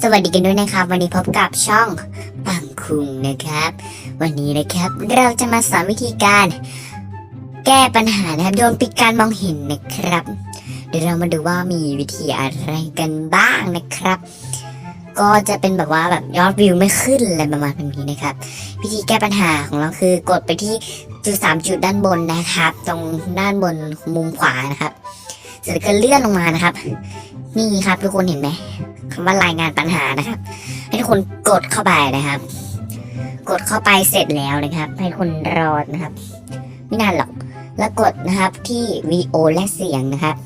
สวัสดีกันด้วยนะครับ วันนี้พบกับช่องปังคุงนะครับ วันนี้นะครับเราจะมาสอนวิธีการ แก้ปัญหานะครับโดนปิดการมองเห็นนะครับ เดี๋ยวเรามาดูว่ามีวิธีอะไรกันบ้างนะครับ ก็จะเป็นแบบว่าแบบยอดวิวไม่ขึ้นอะไรประมาณแบบนี้นะครับ วิธีแก้ปัญหาของเราคือกดไปที่จุดสามจุดด้านบนนะครับ ตรงด้านบนมุมขวานะครับเสร็จแล้วก็เลื่อนลงมานะครับ นี่ครับทุกคนเห็นไหมคำว่ารายงานปัญหานะครับ ให้ทุกคนกดเข้าไปนะครับ กดเข้าไปเสร็จแล้วนะครับ ให้ทุกคนรอนะครับ ไม่นานหรอกแล้วกดนะครับที่วีโอและเสียงนะครับ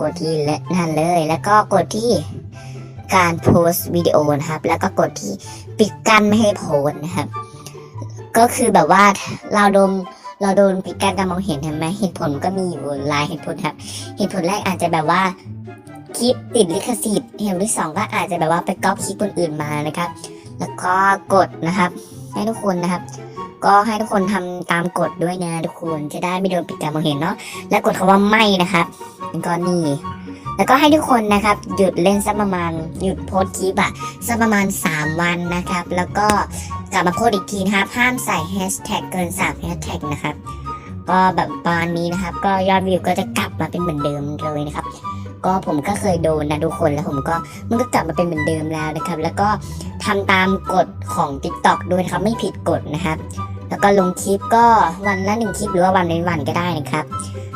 กดที่นั่นเลย แล้วก็กดที่การโพสต์วิดีโอนะครับ แล้วก็กดที่ปิดกั้นไม่ให้โพสต์นะครับ ก็คือแบบว่าเราโดนเราโดนปิดกั้นการมองเห็นเห็นไหมเหตุผลก็มีอยู่หลายเหตุผลครับ เหตุผลแรกอาจจะแบบว่า คลิปติดลิขสิทธิ์เหตุที่สองก็อาจจะแบบว่าไปก๊อปคลิปคนอื่นมานะครับ แล้วก็กดนะครับ ให้ทุกคนนะครับ ก็ให้ทุกคนทำตามกฎด้วยนะทุกคนจะได้ไม่โดนปิดการมองเห็นเนาะและกดคำว่าไม่นะครับแล้วก็นี่แล้วก็ให้ทุกคนนะครับหยุดเล่นสักประมาณหยุดโพสคลิปอะสักประมาณ 3 วันนะครับ แล้วก็กลับมาโพสอีกทีนะครับ ห้ามใส่แฮชแท็กเกิน3แฮชแท็กนะครับ ก็แบบประมาณนี้นะครับ ก็ยอดวิวก็จะกลับมาเป็นเหมือนเดิมเลยนะครับ ก็ผมก็เคยโดนนะทุกคนแล้วผมก็มันก็กลับมาเป็นเหมือนเดิมแล้วนะครับ แล้วก็ทำตามกฎของ TikTok ด้วยนะครับไม่ผิดกฎนะครับ แล้วก็ลงคลิปก็วันละหนึ่งคลิปหรือว่าวันเว้นวันก็ได้นะครับ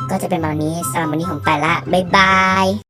ก็จะเป็นแบบนี้สำหรับวันนี้ผมไปละบ๊ายบาย